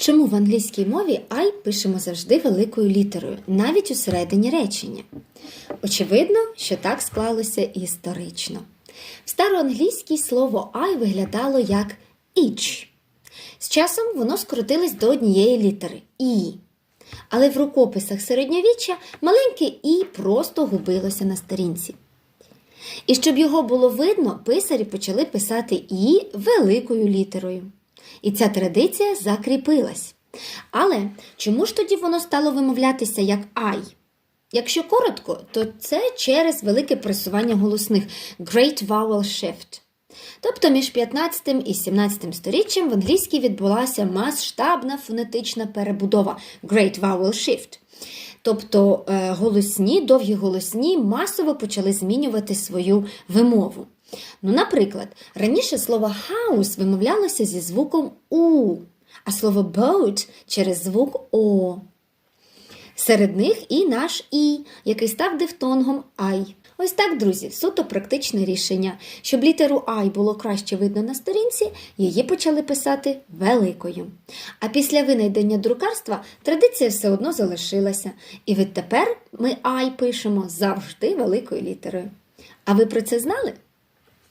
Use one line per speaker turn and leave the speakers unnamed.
Чому в англійській мові I пишемо завжди великою літерою, навіть у середині речення? Очевидно, що так склалося історично. В староанглійській слово I виглядало як each. З часом воно скоротилось до однієї літери І. Але в рукописах середньовіччя маленьке І просто губилося на сторінці. І щоб його було видно, писарі почали писати І великою літерою. І ця традиція закріпилась. Але чому ж тоді воно стало вимовлятися як Ай? Якщо коротко, то це через велике пресування голосних Great Vowel Shift. Тобто між 15 і 17 сторіччям в англійській відбулася масштабна фонетична перебудова Great Vowel Shift. Тобто е, голосні, довгі голосні масово почали змінювати свою вимову. Ну, наприклад, раніше слово house вимовлялося зі звуком У, а слово boat через звук О. Серед них і наш І, який став дифтонгом Ай. Ось так, друзі, суто практичне рішення. Щоб літеру Ай було краще видно на сторінці, її почали писати великою. А після винайдення друкарства традиція все одно залишилася. І відтепер ми Ай пишемо завжди великою літерою. А ви про це знали?